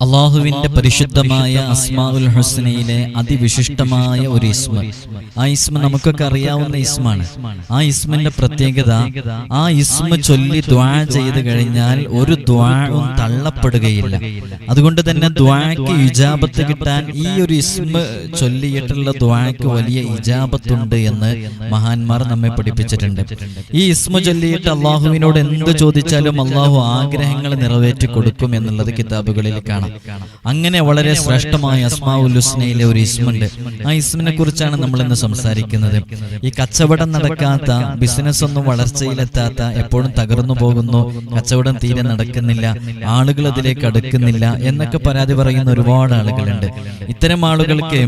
അള്ളാഹുവിന്റെ പരിശുദ്ധമായ അസ്മാഉൽ ഹുസ്നയിലെ അതിവിശിഷ്ടമായ ഒരു ഇസ്മ. ആ ഇസ്മ നമുക്കൊക്കെ അറിയാവുന്ന ഇസ്മാണ്. ആ ഇസ്മിന്റെ പ്രത്യേകത ആ ഇസ്മ ചൊല്ലി ദ്വാ ചെയ്ത് കഴിഞ്ഞാൽ ഒരു ദ്വാവും തള്ളപ്പെടുകയില്ല. അതുകൊണ്ട് തന്നെ ദ്വാക്ക് ഇജാബത്ത് കിട്ടാൻ ഈ ഒരു ഇസ്മ ചൊല്ലിയിട്ടുള്ള ദ്വാക്ക് വലിയ ഇജാബത്തുണ്ട് എന്ന് മഹാന്മാർ നമ്മെ പഠിപ്പിച്ചിട്ടുണ്ട്. ഈ ഇസ്മ ചൊല്ലിയിട്ട് അള്ളാഹുവിനോട് എന്ത് ചോദിച്ചാലും അള്ളാഹു ആഗ്രഹങ്ങൾ നിറവേറ്റി കൊടുക്കും എന്നുള്ളത് കിതാബുകളിൽ കാണാം. അങ്ങനെ വളരെ ശ്രേഷ്ഠമായ അസ്മാഉൽ ഹുസ്നയിലെ ഒരു ഇസ്മുണ്ട്. ആ ഇസ്മിനെ കുറിച്ചാണ് നമ്മൾ ഇന്ന് സംസാരിക്കുന്നത്. ഈ കച്ചവടം നടക്കാത്ത ബിസിനസ് ഒന്നും വളർച്ചയിലെത്താത്ത എപ്പോഴും തകർന്നു പോകുന്നു കച്ചവടം തീരെ നടക്കുന്നില്ല ആളുകൾ അതിലേക്ക് അടുക്കുന്നില്ല എന്നൊക്കെ പരാതി പറയുന്ന ഒരുപാട് ആളുകളുണ്ട്. ഇത്തരം ആളുകൾക്ക്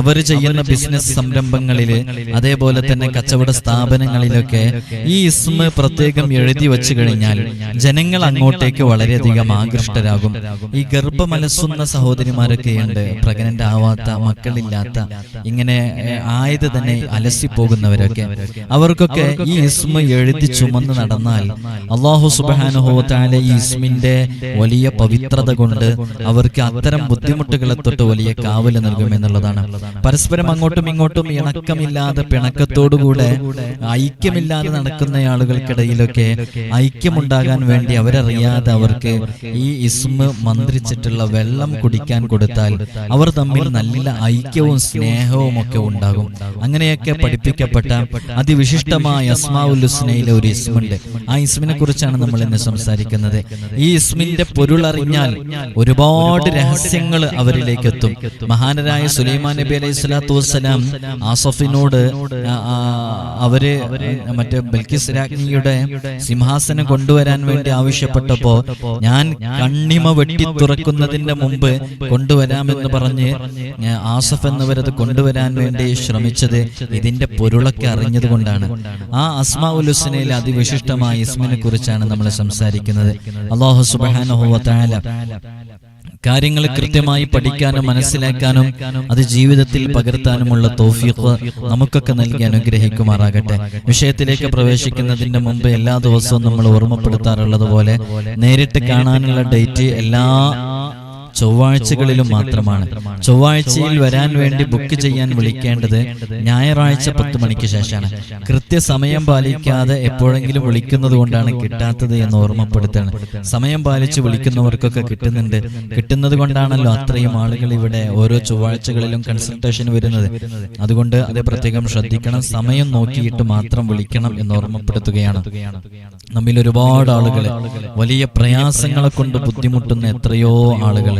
അവർ ചെയ്യുന്ന ബിസിനസ് സംരംഭങ്ങളിൽ അതേപോലെ തന്നെ കച്ചവട സ്ഥാപനങ്ങളിലൊക്കെ ഈ ഇസ്മ പ്രത്യേകം എഴുതി വെച്ചു കഴിഞ്ഞാൽ ജനങ്ങൾ അങ്ങോട്ടേക്ക് വളരെയധികം ആകൃഷ്ടരാകും. ഈ ഗർഭമലസുന്ന സഹോദരിമാരൊക്കെയുണ്ട്. പ്രഗ്നന്റ് ആവാത്ത മക്കളില്ലാത്ത ഇങ്ങനെ ആയത് തന്നെ അലസി പോകുന്നവരൊക്കെ അവർക്കൊക്കെ ഈ ഇസ്മ എഴുതി ചുമന്ന് നടന്നാൽ അള്ളാഹു സുബാനുഹോത്താലെ ഈ ഇസ്മിന്റെ വലിയ പവിത്രത കൊണ്ട് അവർക്ക് അത്തരം ബുദ്ധിമുട്ടുകളെ തൊട്ട് വലിയ കാവൽ നൽകും എന്നുള്ളതാണ്. പരസ്പരം അങ്ങോട്ടും ഇങ്ങോട്ടും ഇണക്കമില്ലാതെ പിണക്കത്തോടുകൂടെ ഐക്യമില്ലാതെ നടക്കുന്ന ആളുകൾക്കിടയിലൊക്കെ ഐക്യമുണ്ടാകാൻ വേണ്ടി അവരറിയാതെ അവർക്ക് ഈ ഇസ്മ മന്ത്രിച്ചിട്ടുള്ള വെള്ളം കുടിക്കാൻ കൊടുത്താൽ അവർ തമ്മിൽ നല്ല ഐക്യവും സ്നേഹവും ഒക്കെ ഉണ്ടാകും. അങ്ങനെയൊക്കെ പഠിപ്പിക്കപ്പെട്ട അതിവിശിഷ്ടമായ അസ്മാഉൽ ഹുസ്നയിലെ ഒരു ഇസ്മുണ്ട്. ആ ഇസ്മിനെ കുറിച്ചാണ് നമ്മൾ ഇന്ന് സംസാരിക്കുന്നത്. ഈ ഇസ്മിന്റെ പൊരുളറിഞ്ഞാൽ ഒരുപാട് രഹസ്യങ്ങൾ അവരിലേക്ക് എത്തും. മഹാനരായ സുലൈമാൻ നബി അലൈഹി സ്വലാത്തു വസ്സലാം ആസഫിനോട് അവർ മറ്റേ ബൽക്കിസ് രാജ്ഞിയുടെ സിംഹാസനം കൊണ്ടുവരാൻ വേണ്ടി ആവശ്യപ്പെട്ടപ്പോ ഞാൻ കണ്ണിമ വെട്ടി തുറക്കുന്നതിന്റെ മുമ്പ് കൊണ്ടുവരാമെന്ന് പറഞ്ഞ് ആസഫ് എന്നവരത് കൊണ്ടുവരാൻ വേണ്ടി ശ്രമിച്ചത് ഇതിന്റെ പൊരുളൊക്കെ അറിഞ്ഞത് കൊണ്ടാണ്. ആ അസ്മാ ഉൽ അതിവിശിഷ്ടമായ ഇസ്മിനെ കുറിച്ചാണ് നമ്മൾ സംസാരിക്കുന്നത്. അള്ളാഹു സുബാനുഹുവല കാര്യങ്ങൾ കൃത്യമായി പഠിക്കാനും മനസ്സിലാക്കാനും അത് ജീവിതത്തിൽ പകർത്താനുമുള്ള തോഫീഖ് നമുക്കൊക്കെ നൽകി അനുഗ്രഹിക്കുമാറാകട്ടെ. വിഷയത്തിലേക്ക് പ്രവേശിക്കുന്നതിന്റെ മുമ്പ് എല്ലാ ദിവസവും നമ്മൾ ഓർമ്മപ്പെടുത്താറുള്ളത് പോലെ നേരിട്ട് കാണാനുള്ള ഡേറ്റ് എല്ലാ ചൊവ്വാഴ്ചകളിലും മാത്രമാണ്. ചൊവ്വാഴ്ചയിൽ വരാൻ വേണ്ടി ബുക്ക് ചെയ്യാൻ വിളിക്കേണ്ടത് ഞായറാഴ്ച പത്ത് മണിക്ക് ശേഷമാണ്. കൃത്യസമയം പാലിക്കാതെ എപ്പോഴെങ്കിലും വിളിക്കുന്നത് കൊണ്ടാണ് കിട്ടാത്തത് എന്ന് ഓർമ്മപ്പെടുത്താണ്. സമയം പാലിച്ച് വിളിക്കുന്നവർക്കൊക്കെ കിട്ടുന്നുണ്ട്. കിട്ടുന്നത് കൊണ്ടാണല്ലോ അത്രയും ആളുകൾ ഇവിടെ ഓരോ ചൊവ്വാഴ്ചകളിലും കൺസൾട്ടേഷൻ വരുന്നത്. അതുകൊണ്ട് അത് പ്രത്യേകം ശ്രദ്ധിക്കണം. സമയം നോക്കിയിട്ട് മാത്രം വിളിക്കണം എന്ന് ഓർമ്മപ്പെടുത്തുകയാണ്. നമ്മിൽ ഒരുപാട് ആളുകൾ വലിയ പ്രയാസങ്ങളെ കൊണ്ട് ബുദ്ധിമുട്ടുന്ന എത്രയോ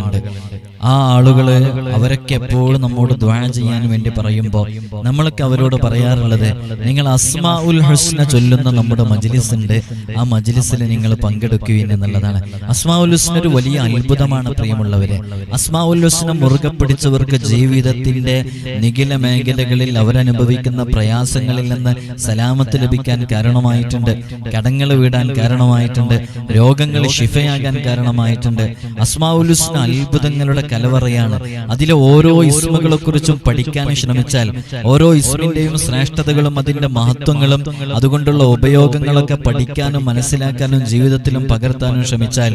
ആളുകളുണ്ട്. ആ ആളുകൾ അവരൊക്കെ എപ്പോഴും നമ്മോട് ദ്വാ ചെയ്യാൻ വേണ്ടി പറയുമ്പോൾ നമ്മളൊക്കെ അവരോട് പറയാറുള്ളത് നിങ്ങൾ അസ്മാ ഉൽ ഹുസ്ന ചൊല്ലുന്ന നമ്മുടെ മജ്ലിസ് ഉണ്ട്. ആ മജ്ലിസിൽ നിങ്ങൾ പങ്കെടുക്കുകയും എന്നുള്ളതാണ്. അസ്മാ ഉൽ ഹുസ്ന ഒരു വലിയ അത്ഭുതമാണ് പ്രിയമുള്ളവരെ. അസ്മാ ഉൽ ഹുസ്ന മുറുകെ പിടിച്ചവർക്ക് ജീവിതത്തിന്റെ നിഖില മേഖലകളിൽ അവരനുഭവിക്കുന്ന പ്രയാസങ്ങളിൽ നിന്ന് സലാമത്ത് ലഭിക്കാൻ കാരണമായിട്ടുണ്ട്. കടങ്ങൾ വീടാൻ കാരണമായിട്ടുണ്ട്. രോഗങ്ങൾ ഷിഫയാകാൻ കാരണമായിട്ടുണ്ട്. അസ്മാ ഉൽ ഹുസ്ന അത്ഭുതങ്ങളുടെ കലവറയാണ്. അതിലെ ഓരോ ഇസ്മുകളെ കുറിച്ചും പഠിക്കാൻ ശ്രമിച്ചാൽ ഓരോ ഇസ്മിന്റെയും ശ്രേഷ്ഠതകളും അതിന്റെ മഹത്വങ്ങളും അതുകൊണ്ടുള്ള ഉപയോഗങ്ങളൊക്കെ പഠിക്കാനും മനസ്സിലാക്കാനും ജീവിതത്തിലും പകർത്താനും ശ്രമിച്ചാൽ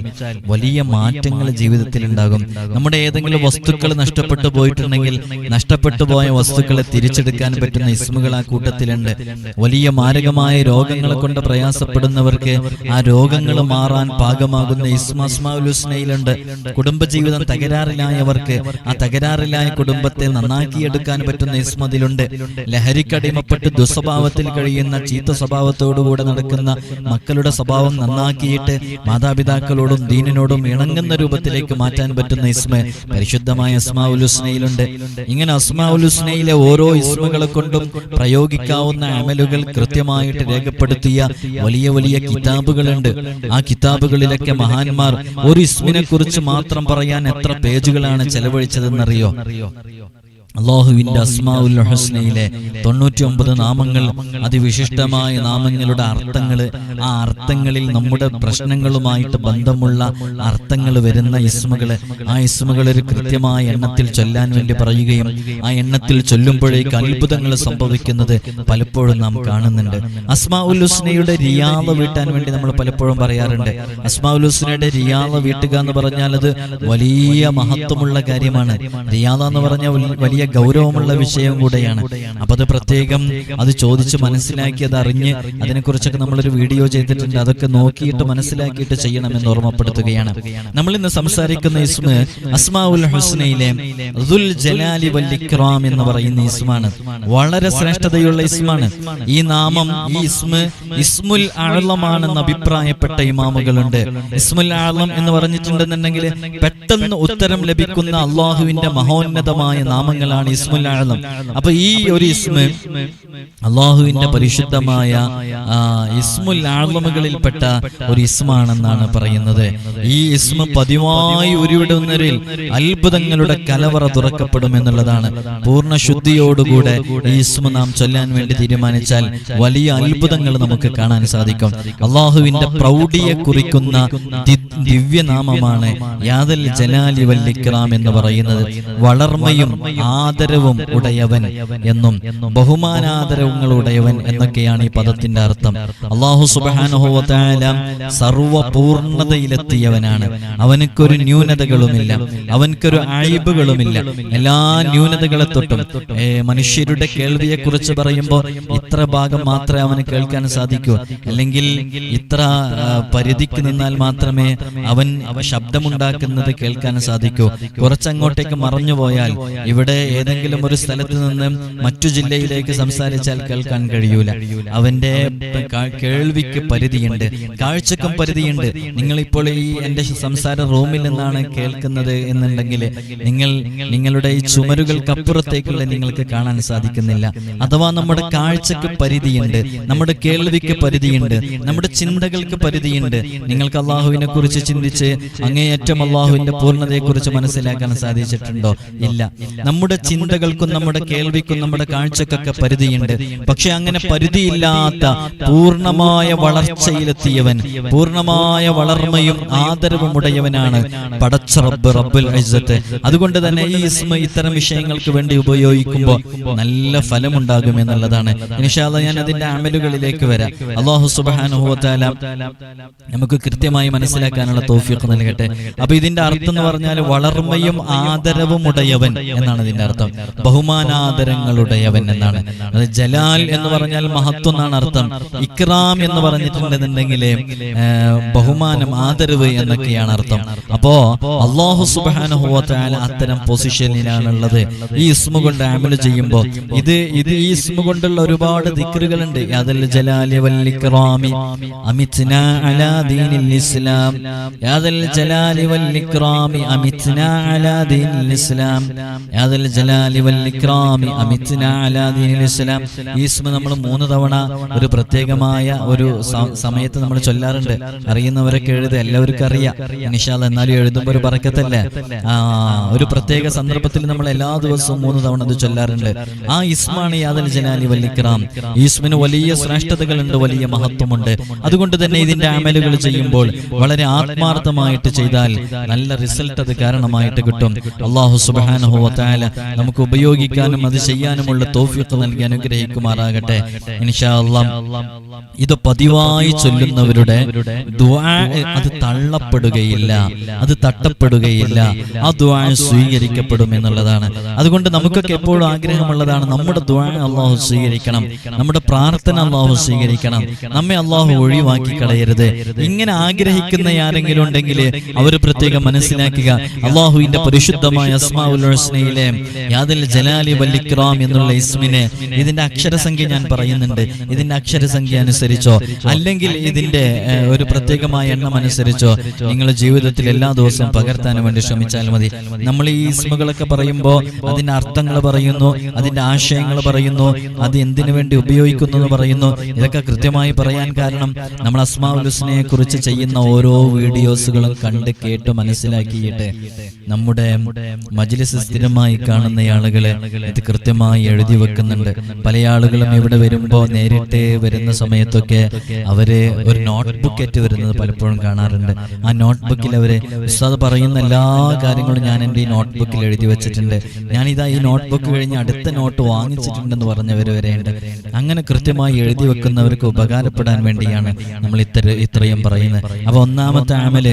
വലിയ മാറ്റങ്ങൾ ജീവിതത്തിൽ ഉണ്ടാകും. നമ്മുടെ ഏതെങ്കിലും വസ്തുക്കൾ നഷ്ടപ്പെട്ടു പോയിട്ടുണ്ടെങ്കിൽ നഷ്ടപ്പെട്ടു പോയ വസ്തുക്കളെ തിരിച്ചെടുക്കാൻ പറ്റുന്ന ഇസ്മുകൾ ആ കൂട്ടത്തിലുണ്ട്. വലിയ മാരകമായ രോഗങ്ങളെ കൊണ്ട് പ്രയാസപ്പെടുന്നവർക്ക് ആ രോഗങ്ങൾ മാറാൻ പാകമാകുന്ന ഇസ്മാസ്മാലുസ്നയിലുണ്ട് കുടുംബജീവിതം തകരാറിലായവർക്ക് ആ തകരാറിലായ കുടുംബത്തെ നന്നാക്കിയെടുക്കാൻ പറ്റുന്ന ഇസ്മതിലുണ്ട്. ലഹരിക്കടിമപ്പെട്ട് ദുസ്വഭാവത്തിൽ കഴിയുന്ന ചീത്ത സ്വഭാവത്തോടുകൂടെ നടക്കുന്ന മക്കളുടെ സ്വഭാവം നന്നാക്കിയിട്ട് മാതാപിതാക്കളോടും ദീനിനോടും ഇണങ്ങുന്ന രൂപത്തിലേക്ക് മാറ്റാൻ പറ്റുന്ന ഇസ്മ പരിശുദ്ധമായ അസ്മാവുലുസ്നയിലുണ്ട് ഇങ്ങനെ അസ്മാവുലുസ്നയിലെ ഓരോ ഇസ്മകളെ കൊണ്ടും പ്രയോഗിക്കാവുന്ന അമലുകൾ കൃത്യമായിട്ട് രേഖപ്പെടുത്തിയ വലിയ വലിയ കിതാബുകളുണ്ട്. ആ കിതാബുകളിലൊക്കെ മഹാന്മാർ ഒരു ഇസ്മിനെ കുറിച്ച് മാത്രം പറയാൻ എത്ര പേജുകളാണ് ചെലവഴിച്ചതെന്നറിയോ? അള്ളാഹുവിന്റെ അസ്മാഉൽ ഹുസ്നയിലെ തൊണ്ണൂറ്റി ഒമ്പത് നാമങ്ങൾ അതിവിശിഷ്ടമായ നാമങ്ങളുടെ അർത്ഥങ്ങൾ ആ അർത്ഥങ്ങളിൽ നമ്മുടെ പ്രശ്നങ്ങളുമായിട്ട് ബന്ധമുള്ള അർത്ഥങ്ങൾ വരുന്ന ഇസ്മുകൾ ആ ഇസ്മുകൾ ഒരു കൃത്യമായ എണ്ണത്തിൽ ചൊല്ലാൻ വേണ്ടി പറയുകയും ആ എണ്ണത്തിൽ ചൊല്ലുമ്പോഴേക്ക് അത്ഭുതങ്ങൾ സംഭവിക്കുന്നത് പലപ്പോഴും നാം കാണുന്നുണ്ട്. അസ്മാഉൽ ഹുസ്നയുടെ റിയാദ വീട്ടാൻ വേണ്ടി നമ്മൾ പലപ്പോഴും പറയാറുണ്ട്. അസ്മാഉൽ ഹുസ്നയുടെ റിയാദ വീട്ടുക എന്ന് പറഞ്ഞാൽ അത് വലിയ മഹത്വമുള്ള കാര്യമാണ്. റിയാദ എന്ന് പറഞ്ഞാൽ വലിയ ഗൗരവമുള്ള വിഷയം കൂടെയാണ്. അപ്പൊ അത് പ്രത്യേകം അത് ചോദിച്ച് മനസ്സിലാക്കി അത് അറിഞ്ഞ് അതിനെക്കുറിച്ചൊക്കെ നമ്മളൊരു വീഡിയോ ചെയ്തിട്ടുണ്ട്. അതൊക്കെ നോക്കിയിട്ട് മനസ്സിലാക്കിയിട്ട് ചെയ്യണമെന്ന് ഓർമ്മപ്പെടുത്തുകയാണ്. നമ്മൾ ഇന്ന് സംസാരിക്കുന്ന ഇസ്മ അസ്മാഉൽ ഹുസ്നയിലെ ദുൽ ജലാലി വൽ ഇക്റാം എന്ന് പറയുന്ന ഇസ്മാണ് വളരെ ശ്രേഷ്ഠതയുള്ള ഇസ്മാണ് ഈ നാമം ഈ ഇസ്മ ഇസ്മുൽ ആളമാണെന്ന് അഭിപ്രായപ്പെട്ട ഇമാമുകളുണ്ട്. ഇസ്മുൽ ആളം എന്ന് പറഞ്ഞിട്ടുണ്ടെന്നുണ്ടെങ്കിൽ പെട്ടെന്ന് ഉത്തരം ലഭിക്കുന്ന അള്ളാഹുവിന്റെ മഹോന്നതമായ നാമങ്ങളാണ് ഇസ്മുൽ ആലം അപ്പൊ ഈ ഒരു ഇസ്മ അള്ളാഹുവിന്റെ പരിശുദ്ധമായ ആ, ഇസ്മുൽ ആളമുകളിൽപ്പെട്ട ഒരു ഇസ്മാണെന്നാണ് പറയുന്നത്. ഈ ഇസ്മ പതിവായി ഉരുവിടുന്നവരിൽ അത്ഭുതങ്ങളുടെ കലവറ തുറക്കപ്പെടും എന്നുള്ളതാണ്. പൂർണ ശുദ്ധിയോടുകൂടെ ഈ ഇസ്മ നാം ചൊല്ലാൻ വേണ്ടി തീരുമാനിച്ചാൽ വലിയ അത്ഭുതങ്ങൾ നമുക്ക് കാണാൻ സാധിക്കും. അള്ളാഹുവിന്റെ പ്രൗഢിയെ കുറിക്കുന്ന ദിവ്യനാമമാണ് യാദൽ ജലാലി വല്ലിക്രാം എന്ന് പറയുന്നത്. വളർമയും ആദരവും ഉടയവൻ എന്നും ബഹുമാനാദരവങ്ങൾ ഉടയവൻ എന്നൊക്കെയാണ് ഈ പദത്തിന്റെ അർത്ഥം. അള്ളാഹു സുബാനുഹോല സർവ പൂർണതയിലെത്തിയവനാണ് അവനക്കൊരു ന്യൂനതകളുമില്ല. അവനക്കൊരു അഴിബുകളുമില്ല എല്ലാ ന്യൂനതകളെ തൊട്ടും. മനുഷ്യരുടെ കേൾവിയെ കുറിച്ച് പറയുമ്പോൾ ഇത്ര ഭാഗം മാത്രമേ അവന് കേൾക്കാൻ സാധിക്കൂ. അല്ലെങ്കിൽ ഇത്ര പരിധിക്ക് നിന്നാൽ മാത്രമേ അവൻ ശബ്ദമുണ്ടാക്കുന്നത് കേൾക്കാൻ സാധിക്കൂ. കുറച്ചങ്ങോട്ടേക്ക് മറഞ്ഞു പോയാൽ ഇവിടെ ഏതെങ്കിലും ഒരു സ്ഥലത്ത് നിന്ന് മറ്റു ജില്ലയിലേക്ക് സംസാരിച്ചാൽ കേൾക്കാൻ കഴിയൂല. അവന്റെ കേൾവിക്ക് പരിധിയുണ്ട്. കാഴ്ചക്കും പരിധിയുണ്ട്. നിങ്ങൾ ഇപ്പോൾ ഈ എന്റെ സംസാര റൂമിൽ നിന്നാണ് കേൾക്കുന്നത് എന്നുണ്ടെങ്കിൽ നിങ്ങൾ നിങ്ങളുടെ ഈ ചുമരുകൾക്കപ്പുറത്തേക്കുള്ള നിങ്ങൾക്ക് കാണാൻ സാധിക്കുന്നില്ല. അഥവാ നമ്മുടെ കാഴ്ചക്ക് പരിധിയുണ്ട് നമ്മുടെ കേൾവിക്ക് പരിധിയുണ്ട് നമ്മുടെ ചിന്തകൾക്ക് പരിധിയുണ്ട്. നിങ്ങൾക്ക് അള്ളാഹുവിനെ കുറിച്ച് ചിന്തിച്ച് അങ്ങേയറ്റം അള്ളാഹുവിന്റെ പൂർണതയെ കുറിച്ച് മനസ്സിലാക്കാൻ സാധിച്ചിട്ടുണ്ടോ? ഇല്ല. നമ്മുടെ ചിന്തകൾക്കും നമ്മുടെ കേൾവിക്കും നമ്മുടെ കാഴ്ചക്കൊക്കെ പരിധിയുണ്ട്. പക്ഷെ അങ്ങനെ പരിധിയില്ലാത്ത പൂർണമായ വളർച്ചയിലെത്തിയവൻ പൂർണമായ വളർമ്മയും ആദരവും ഉടയവനാണ് പടച്ച റബ്ബ് റബ്ബുൽ ഇസ്സത്ത്. അതുകൊണ്ട് തന്നെ ഈ ഇസ്മ ഇത്തരം വിഷയങ്ങൾക്ക് വേണ്ടി ഉപയോഗിക്കുമ്പോൾ നല്ല ഫലമുണ്ടാകും എന്നുള്ളതാണ്. ഇൻഷാല്ല ഞാൻ അതിന്റെ അമലുകളിലേക്ക് വരാം. അള്ളാഹു സുബാനുഭവത്താല നമുക്ക് കൃത്യമായി മനസ്സിലാക്കാനുള്ള തോഫിയൊക്കെ നൽകട്ടെ. അപ്പൊ ഇതിന്റെ അർത്ഥം എന്ന് പറഞ്ഞാൽ വളർമ്മയും ആദരവും ഉടയവൻ എന്നാണ് ഇതിന്റെ അർത്ഥം ബഹുമാനാദരങ്ങളുടെയവൻ എന്നാണ്. അത് ജലാൽ എന്ന് പറഞ്ഞാൽ മഹത്വം എന്നാണ് അർത്ഥം. ഇക്രാം എന്ന് പറഞ്ഞിട്ടുണ്ടെന്നുണ്ടെങ്കിൽ ബഹുമാനം ആദരവ് എന്നൊക്കെയാണ് അർത്ഥം. അപ്പോ അള്ളാഹു സുബാന അത്തരം പൊസിഷനിലാണുള്ളത്. ഈ ഇസ്മ കൊണ്ട് ആമൽ ചെയ്യുമ്പോൾ ഇത് ഇത് ഈ ഇസ്മ കൊണ്ടുള്ള ഒരുപാട് ദിക്റുകളുണ്ട്. യാദൽ ജലാലി അലാ ദീനിൽ ഇസ്ലാം. യാദൽ ജലാലി വല്ലിക്രാമി അമിത്ന ഇസ്ലാം. യാദൽ ഇസ്ലാം. ഈ നമ്മൾ മൂന്ന് തവണ ഒരു പ്രത്യേകമായ ഒരു സമയത്ത് നമ്മൾ ചൊല്ലാറുണ്ട്. അറിയുന്നവരൊക്കെ എഴുത എല്ലാവർക്കും അറിയാം. നിഷാദ് എന്നാലും എഴുതുമ്പോൾ ഒരു പറക്കത്തല്ലേ? ആ ഒരു പ്രത്യേക സന്ദർഭത്തിൽ നമ്മൾ എല്ലാ ദിവസവും മൂന്ന് തവണ അത് ചൊല്ലാറുണ്ട്. ആ ഇസ്മാണ് യാദൽ ജലാലി വല്ലിക്രാം ഈസ്മിന് വലിയ ശ്രേഷ്ഠതകളുണ്ട് വലിയ മഹത്വമുണ്ട്. അതുകൊണ്ട് തന്നെ ഇതിന്റെ അമലുകൾ ചെയ്യുമ്പോൾ വളരെ ആത്മാർത്ഥമായിട്ട് ചെയ്താൽ നല്ല റിസൾട്ട് അത് കാരണമായിട്ട് കിട്ടും. അള്ളാഹു സുബാനുഹോത്തായ നമുക്ക് ഉപയോഗിക്കാനും അത് ചെയ്യാനുമുള്ള തോഫിക്ക് നൽകി അനുഗ്രഹിക്കുമാറാകട്ടെ. ഇത് പതിവായി ചൊല്ലുന്നവരുടെ അത് തള്ളപ്പെടുകയില്ല അത് തട്ടപ്പെടുകയില്ല ആ ദ്വാ സ്വീകരിക്കപ്പെടും എന്നുള്ളതാണ്. അതുകൊണ്ട് നമുക്കൊക്കെ എപ്പോഴും ആഗ്രഹമുള്ളതാണ് നമ്മുടെ ദ്വാ അള്ളാഹു സ്വീകരിക്കണം നമ്മുടെ പ്രാർത്ഥന അള്ളാഹു സ്വീകരിക്കണം നമ്മെ അള്ളാഹു ഒഴിവാക്കി കളയരുത്. ഇങ്ങനെ ആഗ്രഹിക്കുന്ന ആരെങ്കിലും ഉണ്ടെങ്കിൽ അവർ പ്രത്യേകം മനസ്സിലാക്കുക അള്ളാഹുവിന്റെ പരിശുദ്ധമായ അസ്മാഉൽ ഹുസ്നയിലെ യാദിൽ ജലാലി വല്ലിക്രാം എന്നുള്ള ഇസ്മിനെ ഇതിന്റെ അക്ഷരസംഖ്യ ഞാൻ പറയുന്നുണ്ട്. ഇതിന്റെ അക്ഷരസംഖ്യ അനുസരിച്ചോ അല്ലെങ്കിൽ ഇതിന്റെ ഒരു പ്രത്യേകമായ എണ്ണം അനുസരിച്ചോ നിങ്ങൾ ജീവിതത്തിൽ എല്ലാ ദിവസവും പകർത്താൻ വേണ്ടി ശ്രമിച്ചാൽ മതി. നമ്മൾ ഈ ഇസ്മുകളൊക്കെ പറയുമ്പോൾ അതിന്റെ അർത്ഥങ്ങൾ പറയുന്നു അതിന്റെ ആശയങ്ങൾ പറയുന്നു അത് എന്തിനു വേണ്ടി ഉപയോഗിക്കുന്നു എന്ന് പറയുന്നു. ഇതൊക്കെ കൃത്യമായി പറയാൻ കാരണം നമ്മൾ അസ്മാഉൽ ഹുസ്നയെ കുറിച്ച് ചെയ്യുന്ന ഓരോ വീഡിയോസുകളും കണ്ട് കേട്ട് മനസ്സിലാക്കിയിട്ട് നമ്മുടെ മജ്ലിസ് സ്ഥിരമായി കാണുന്ന ആളുകളെ ഇത് കൃത്യമായി എഴുതി വെക്കുന്നുണ്ട്. പല ആളുകളും ഇവിടെ വരുമ്പോ നേരിട്ട് വരുന്ന സമയത്തൊക്കെ അവർ ഒരു നോട്ട് ബുക്ക് വരുന്നത് പലപ്പോഴും കാണാറുണ്ട്. ആ നോട്ട് ബുക്കിൽ അവർ ഉസ്താദ് പറയുന്ന എല്ലാ കാര്യങ്ങളും ഞാൻ എന്റെ ഈ നോട്ട് ബുക്കിൽ എഴുതി വെച്ചിട്ടുണ്ട്. ഞാൻ ഇതാ ഈ നോട്ട് ബുക്ക് കഴിഞ്ഞ് അടുത്ത നോട്ട് വാങ്ങിച്ചിട്ടുണ്ടെന്ന് പറഞ്ഞവർ വരെയുണ്ട്. അങ്ങനെ കൃത്യമായി എഴുതി വെക്കുന്നവർക്ക് ഉപകാരപ്പെടാൻ വേണ്ടിയാണ് നമ്മൾ ഇത്ര ഇത്രയും പറയുന്നത്. അപ്പൊ ഒന്നാമത്തെ ആമൽ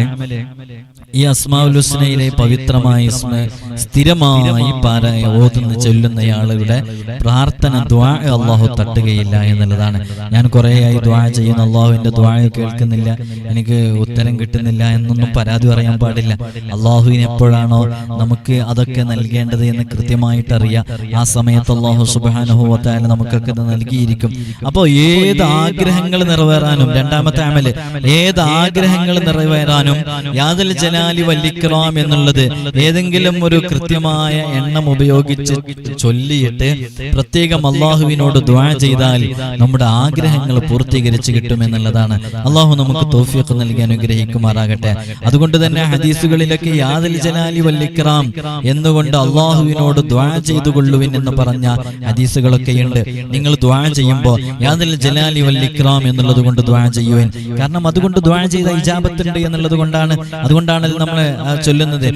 ഈ അസ്മാഉൽ ഹുസ്നയിലെ പവിത്രമായ ഇസ്മ സ്ഥിരമായി പാരായ ഓതുന്ന ചൊല്ലുന്നയാളുടെ പ്രാർത്ഥന ദ്വാ അള്ളാഹു തട്ടുകയില്ല എന്നുള്ളതാണ് ഞാൻ കുറേയായി ദ്വാ ചെയ്യുന്ന അള്ളാഹുവിന്റെ ദ്വാ കേൾക്കുന്നില്ല. എനിക്ക് ഉത്തരം കിട്ടുന്നില്ല എന്നൊന്നും പരാതി പറയാൻ പാടില്ല. അള്ളാഹുവിന് എപ്പോഴാണോ നമുക്ക് അതൊക്കെ നൽകേണ്ടത് എന്ന് കൃത്യമായിട്ട് അറിയാം. ആ സമയത്ത് അള്ളാഹു സുബാനുഭവത്തായ നമുക്കൊക്കെ ഇത് നൽകിയിരിക്കും. അപ്പോൾ ഏത് ആഗ്രഹങ്ങൾ നിറവേറാനും രണ്ടാമത്തെ ആമൽ ഏത് ആഗ്രഹങ്ങൾ നിറവേറാനും യാതൊരു ജലാലി വല്ലിക്കറാം എന്നുള്ളത് ഏതെങ്കിലും ഒരു കൃത്യമായ എണ്ണം ഉപയോഗിച്ച് ചൊല്ലിയിട്ട് പ്രത്യേകം അള്ളാഹുവിനോട് ദ്വാ ചെയ്താൽ നമ്മുടെ ആഗ്രഹങ്ങൾ പൂർത്തീകരിച്ച് കിട്ടുമെന്നുള്ളതാണ് അള്ളാഹു നമുക്ക് തോഫിയൊക്കെ നൽകി അനുഗ്രഹിക്കുമാറാകട്ടെ. അതുകൊണ്ട് തന്നെ ഹദീസുകളിലൊക്കെ യാദിൽ ജലാലി വല്ലിക്കറാം എന്നുകൊണ്ട് അള്ളാഹുവിനോട് ദ്വാ ചെയ്തു കൊള്ളുവിൻ എന്ന് പറഞ്ഞ ഹദീസുകളൊക്കെയുണ്ട് നിങ്ങൾ ദ്വാ ചെയ്യുമ്പോൾ യാദിൽ ജലാലി വല്ലിക്കറാം എന്നുള്ളത് കൊണ്ട് ദ്വാ ചെയ്യുവാൻ. കാരണം അതുകൊണ്ട് ദ്വാ ചെയ്ത ഇജാബത്തുണ്ട് എന്നുള്ളത് കൊണ്ടാണ്. അതുകൊണ്ടാണ് നമ്മൾ ചൊല്ലുന്നത്?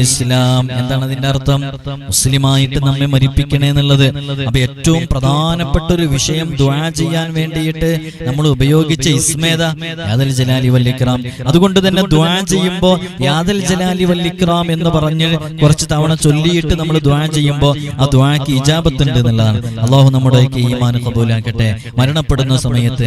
ഇസ്ലാം. എന്താണ് അതിന്റെ അർത്ഥം? മുസ്ലിമായിട്ട് നമ്മെ മരിപ്പിക്കണേ എന്നുള്ളത്. അപ്പൊ ഏറ്റവും പ്രധാനപ്പെട്ട ഒരു വിഷയം ദ്വാ ചെയ്യാൻ വേണ്ടിയിട്ട് നമ്മൾ ഉപയോഗിച്ച ഇസ്മേത യാദൽ ജലാലി വല്ലിക്രാം അതുകൊണ്ട് തന്നെ ദ്വാ ചെയ്യുമ്പോൾ യാദൽ ജലാലി വല്ലിക്രാം എന്ന് പറഞ്ഞ് കുറച്ച് തവണ ചൊല്ലിയിട്ട് നമ്മൾ ദ്വാ ചെയ്യുമ്പോൾ ആ ദ്വാക്ക് ഇജാബത്തുണ്ട് എന്നുള്ളതാണ്. അള്ളാഹു നമ്മുടെ ഈമാൻ കബൂലാക്കട്ടെ മരണപ്പെടുന്ന സമയത്ത്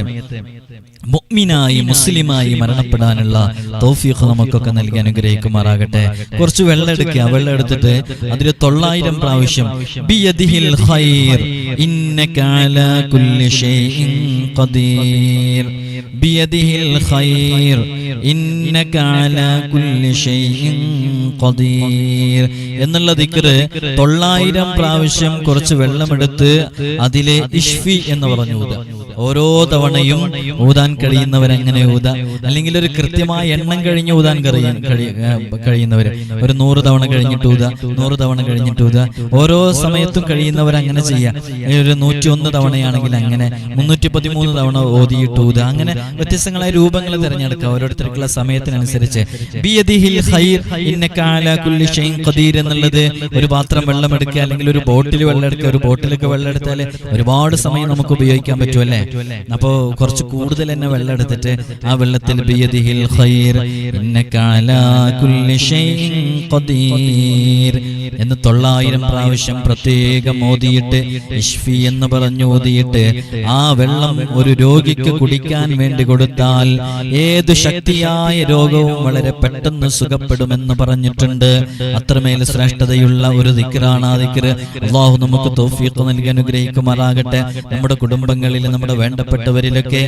മുഅ്മിനായി മുസ്ലിമായി മരണപ്പെടാനുള്ള തോഫീഖ് നമുക്കൊക്കെ നൽകി അനുഗ്രഹിക്കുമാറാകട്ടെ. കുറച്ച് വെള്ളം എടുക്കുക. വെള്ളം എടുത്തിട്ട് അതിൽ തൊള്ളായിരം പ്രാവശ്യം എന്നുള്ള ദിക്കറ് തൊള്ളായിരം പ്രാവശ്യം കുറച്ച് വെള്ളമെടുത്ത് അതിലെ ഇഷ്ഫി എന്ന് പറഞ്ഞു. ഓരോ തവണയും ഊതാൻ കഴിയുന്നവരെങ്ങനെ ഊതാ? അല്ലെങ്കിൽ ഒരു കൃത്യമായ എണ്ണം കഴിഞ്ഞ് ഊതാൻ കഴിയാൻ കഴിയുന്നവർ ഒരു നൂറ് തവണ കഴിഞ്ഞിട്ട് ഊതാ നൂറ് തവണ കഴിഞ്ഞിട്ട് ഊതാ. ഓരോ സമയത്തും കഴിയുന്നവർ അങ്ങനെ ചെയ്യാം. ഒരു നൂറ്റി ഒന്ന് തവണയാണെങ്കിൽ അങ്ങനെ മുന്നൂറ്റി പതിമൂന്ന് തവണ ഓതിയിട്ട് ഊതാ. അങ്ങനെ വ്യത്യസ്തങ്ങളായ രൂപങ്ങൾ തിരഞ്ഞെടുക്കുക. ഓരോരുത്തർക്കുള്ള സമയത്തിനനുസരിച്ച്. എന്നുള്ളത് ഒരു പാത്രം വെള്ളം എടുക്കുക അല്ലെങ്കിൽ ഒരു ബോട്ടിൽ വെള്ളം എടുക്കുക. ഒരു ബോട്ടിലൊക്കെ വെള്ളം എടുത്താൽ ഒരുപാട് സമയം നമുക്ക് ഉപയോഗിക്കാൻ പറ്റുമല്ലേ അപ്പോ കുറച്ച് കൂടുതൽ വെള്ളം എടുത്തിട്ട് ആ വെള്ളത്തിൽ ബിയദിഹിൽ ഖൈർ. എന്ന് തൊള്ളായിരം പ്രാവശ്യം പ്രത്യേകം ഓതിയിട്ട് ഇഷ്ഫി എന്ന് പറഞ്ഞു ഓതിയിട്ട് ആ വെള്ളം ഒരു രോഗിക്ക് കുടിക്കാൻ വേണ്ടി കൊടുത്താൽ ഏതു ശക്തിയായ രോഗവും വളരെ പെട്ടെന്ന് സുഖപ്പെടുമെന്ന് പറഞ്ഞിട്ടുണ്ട്. അത്രമേൽ ശ്രേഷ്ഠതയുള്ള ഒരു ദിക്കറാണ് ആ ദിക്കർ അള്ളാഹു നമുക്ക് തൗഫീഖ് നൽകി അനുഗ്രഹിക്കുമാറാകട്ടെ. നമ്മുടെ കുടുംബങ്ങളിൽ നമ്മുടെ വേണ്ടപ്പെട്ടവരിലൊക്കെ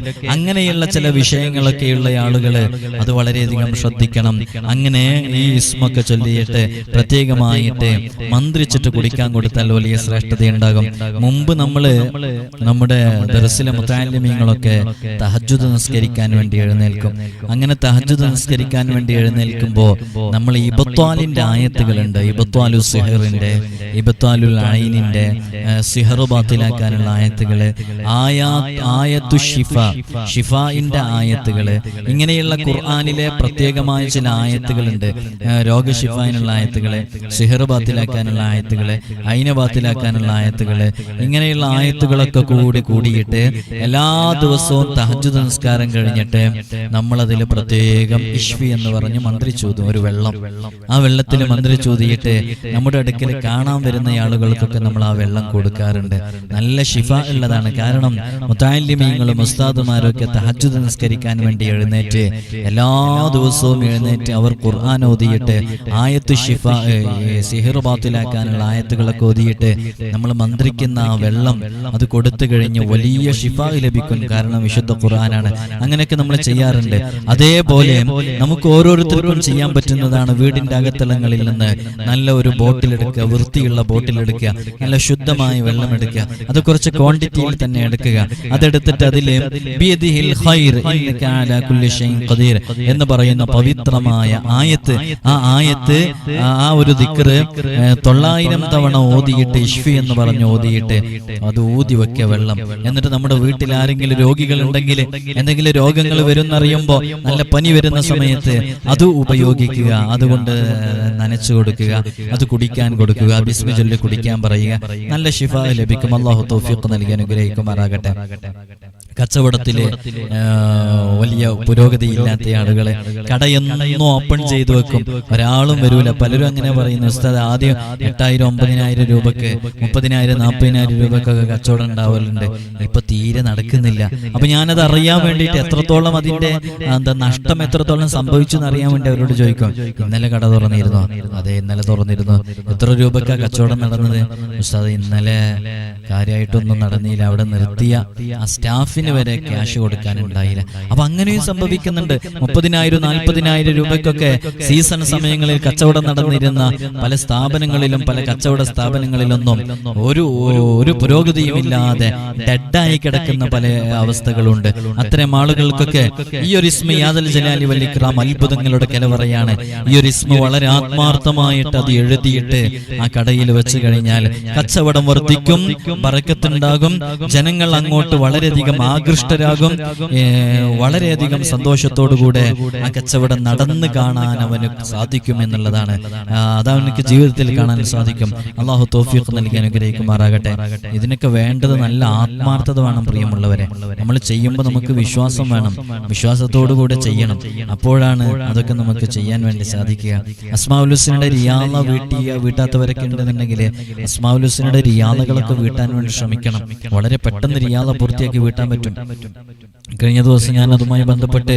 അങ്ങനെയുള്ള ചില വിഷയങ്ങളൊക്കെയുള്ള ആളുകൾ അത് വളരെയധികം ശ്രദ്ധിക്കണം. അങ്ങനെ ഈ ഇസ്മൊക്കെ ചൊല്ലിയിട്ട് പ്രത്യേകമായിട്ട് മന്ത്രിച്ചിട്ട് കുടിക്കാൻ കൊടുത്താൽ വലിയ ശ്രേഷ്ഠത ഉണ്ടാകും മുമ്പ് നമ്മൾ നമ്മുടെ ദർസിലെ മുത്താലിമീങ്ങളൊക്കെ തഹജുദ് നിസ്കരിക്കാൻ വേണ്ടി എഴുന്നേൽക്കും. അങ്ങനെ തഹജുദ് നിസ്കരിക്കാൻ വേണ്ടി എഴുന്നേൽക്കുമ്പോൾ നമ്മൾ ഇബത്വാലിന്റെ ആയത്തുകളുണ്ട്. ഇബത്വാലു സിഹറിന്റെ ഇബത്വാലുൽ ഐനിന്റെ ഏഹ്, സിഹറ് ബാത്തിലാക്കാനുള്ള ആയത്തുകൾ ആയാ ആയത്തു ഷിഫ ഷിഫായിന്റെ ആയത്തുകൾ. ഇങ്ങനെയുള്ള ഖുർആാനിലെ പ്രത്യേകമായ ചില ആയത്തുകളുണ്ട്. രോഗശിഫായിനുള്ള ആയത്തുകൾ സിഹറ് ബാത്തിലാക്കാനുള്ള ആയത്തുകൾ ഐന ബാത്തിലാക്കാനുള്ള ആയത്തുകൾ ഇങ്ങനെയുള്ള ആയത്തുകളൊക്കെ കൂടി കൂടിയിട്ട് എല്ലാ ദിവസവും തഹജ് നമസ്കാരം കഴിഞ്ഞിട്ട് നമ്മളതിൽ പ്രത്യേകം ഇഷ്വി എന്ന് പറഞ്ഞ് മന്ത്രി മന്ത്രിച്ചൂതും ഒരു വെള്ളം. ആ വെള്ളത്തിൽ മന്ത്രി ചോദിയിട്ട് നമ്മുടെ അടുക്കൽ കാണാൻ വരുന്ന ആളുകൾക്കൊക്കെ നമ്മൾ ആ വെള്ളം കൊടുക്കാറുണ്ട്. നല്ല ഷിഫ ഉള്ളതാണ്. കാരണം മുത്താലിമീങ്ങളും ഉസ്താദുമാരും ഒക്കെ തഹജുദ് നിസ്കരിക്കാൻ വേണ്ടി എഴുന്നേറ്റ് എല്ലാ ദിവസവും എഴുന്നേറ്റ് അവർ ഖുർആൻ ഓതിയിട്ട് ആയത്ത് ഷിഫ സിഹിർ ബാത്തിലാക്കാനുള്ള ആയത്തുകളൊക്കെ ഓതിയിട്ട് നമ്മൾ മന്ത്രിക്കുന്ന ആ വെള്ളം അത് കൊടുത്തു കഴിഞ്ഞ് വലിയ ഷിഫ ലഭിക്കും. കാരണം വിശുദ്ധ ഖുർആനാണ്. അങ്ങനെയൊക്കെ നമ്മൾ ചെയ്യാറുണ്ട്. അതേപോലെ നമുക്ക് ഓരോരുത്തർക്കും ചെയ്യാൻ പറ്റുന്നതാണ് വീടിന്റെ അകത്തളങ്ങളിൽ നിന്ന് നല്ല ഒരു ബോട്ടിലെടുക്കുക വൃത്തിയുള്ള ബോട്ടിലെടുക്കുക നല്ല ശുദ്ധമായ വെള്ളം എടുക്കുക. അത് കുറച്ച് ക്വാണ്ടിറ്റിയിൽ തന്നെ എടുക്കുക. അതെടുത്തിട്ട് അതിൽ എന്ന് പറയുന്ന പവിത്രമായ ആയത്ത്. ആ ആയത്ത് ആ- ഒരു ദിക്ർ തൊള്ളായിരം തവണ ഓതിയിട്ട് ഇഷ്ഫി എന്ന് പറഞ്ഞ് ഓതിയിട്ട് അത് ഊതി വെക്കുക വെള്ളം. എന്നിട്ട് നമ്മുടെ വീട്ടിൽ ആരെങ്കിലും രോഗികൾ ഉണ്ടെങ്കിൽ എന്തെങ്കിലും രോഗങ്ങൾ വരുന്നറിയുമ്പോൾ നല്ല പനി വരുന്ന സമയത്ത് അത് ഉപയോഗിക്കുക. അതുകൊണ്ട് നനച്ചു കൊടുക്കുക. അത് കുടിക്കാൻ കൊടുക്കുക. ബിസ്മി ചൊല്ലി കുടിക്കാൻ പറയുക. നല്ല ഷിഫ ലഭിക്കും. അള്ളാഹു തൗഫീഖ് നൽകി അനുഗ്രഹിക്കുമാറാകട്ടെ. കച്ചവടത്തിൽ വലിയ പുരോഗതി ഇല്ലാത്ത ആളുകളെ കടയെന്നും ഓപ്പൺ ചെയ്തു വെക്കും. ഒരാളും വരൂല പലരും അങ്ങനെ പറയുന്നു ഉസ്താദ് ആദ്യം എട്ടായിരം ഒമ്പതിനായിരം രൂപക്ക് മുപ്പതിനായിരം നാൽപ്പതിനായിരം രൂപക്കൊക്കെ കച്ചവടം ഉണ്ടാവലുണ്ട്. ഇപ്പൊ തീരെ നടക്കുന്നില്ല. അപ്പൊ ഞാനത് അറിയാൻ വേണ്ടിയിട്ട് എത്രത്തോളം അതിന്റെ എന്താ നഷ്ടം എത്രത്തോളം സംഭവിച്ചു എന്ന് അറിയാൻ വേണ്ടി അവരോട് ചോദിക്കും. ഇന്നലെ കട തുറന്നിരുന്നോ? അതെ ഇന്നലെ തുറന്നിരുന്നു? എത്ര രൂപക്കാ കച്ചവടം നടന്നത്? ഉസ്താദ് ഇന്നലെ കാര്യമായിട്ടൊന്നും നടന്നില്ല. അവിടെ നിർത്തിയ ആ സ്റ്റാഫിന് വരെ ക്യാഷ് കൊടുക്കാനുണ്ടായില്ല. അപ്പൊ അങ്ങനെയും സംഭവിക്കുന്നുണ്ട്. മുപ്പതിനായിരം നാൽപ്പതിനായിരം രൂപയ്ക്കൊക്കെ സീസൺ സമയങ്ങളിൽ കച്ചവടം നടന്നിരുന്ന പല സ്ഥാപനങ്ങളിലും പല കച്ചവട സ്ഥാപനങ്ങളിലൊന്നും ഒരു ഒരു പുരോഗതിയും ഇല്ലാതെ ഡെഡായി കിടക്കുന്ന പല അവസ്ഥകളുണ്ട്. അത്തരം ആളുകൾക്കൊക്കെ ഈ ഒരു ഇസ്മ യാദൽ ജലാലി വല്ലിക്രാം അത്ഭുതങ്ങളുടെ കലവറയാണ് ഈ ഒരു ഇസ്മ വളരെ ആത്മാർത്ഥമായിട്ട് അത് എഴുതിയിട്ട് ആ കടയിൽ വെച്ച് കഴിഞ്ഞാൽ കച്ചവടം വർദ്ധിക്കും പറക്കത്തുണ്ടാകും ജനങ്ങൾ അങ്ങോട്ട് വളരെയധികം ആകൃഷ്ടരാകും. വളരെയധികം സന്തോഷത്തോടുകൂടെ ആ കച്ചവടം നടന്ന് കാണാൻ അവന് സാധിക്കും എന്നുള്ളതാണ്. അതവനക്ക് അത് ജീവിതത്തിൽ കാണാൻ സാധിക്കും. അള്ളാഹു തോഫിയൊക്കെ നൽകി അനുഗ്രഹിക്കുമാറാകട്ടെ. ഇതിനൊക്കെ വേണ്ടത് നല്ല ആത്മാർത്ഥത വേണം പ്രിയമുള്ളവരെ. നമ്മൾ ചെയ്യുമ്പോൾ നമുക്ക് വിശ്വാസം വേണം. വിശ്വാസത്തോടുകൂടെ ചെയ്യണം. അപ്പോഴാണ് അതൊക്കെ നമുക്ക് ചെയ്യാൻ വേണ്ടി സാധിക്കുക. അസ്മാവുലുസിനുടെ റിയാള വീട്ടിയ വീട്ടാത്തവരൊക്കെ ഉണ്ടെന്നുണ്ടെങ്കിൽ അസ്മാവുലുസിനുടെ റിയാളകളൊക്കെ വീട്ടാൻ വേണ്ടി ശ്രമിക്കണം. വളരെ പെട്ടെന്ന് റിയാള പൂർത്തിയാക്കി വീട്ടാൻ പറ്റും പറ്റും. കഴിഞ്ഞ ദിവസം ഞാൻ അതുമായി ബന്ധപ്പെട്ട്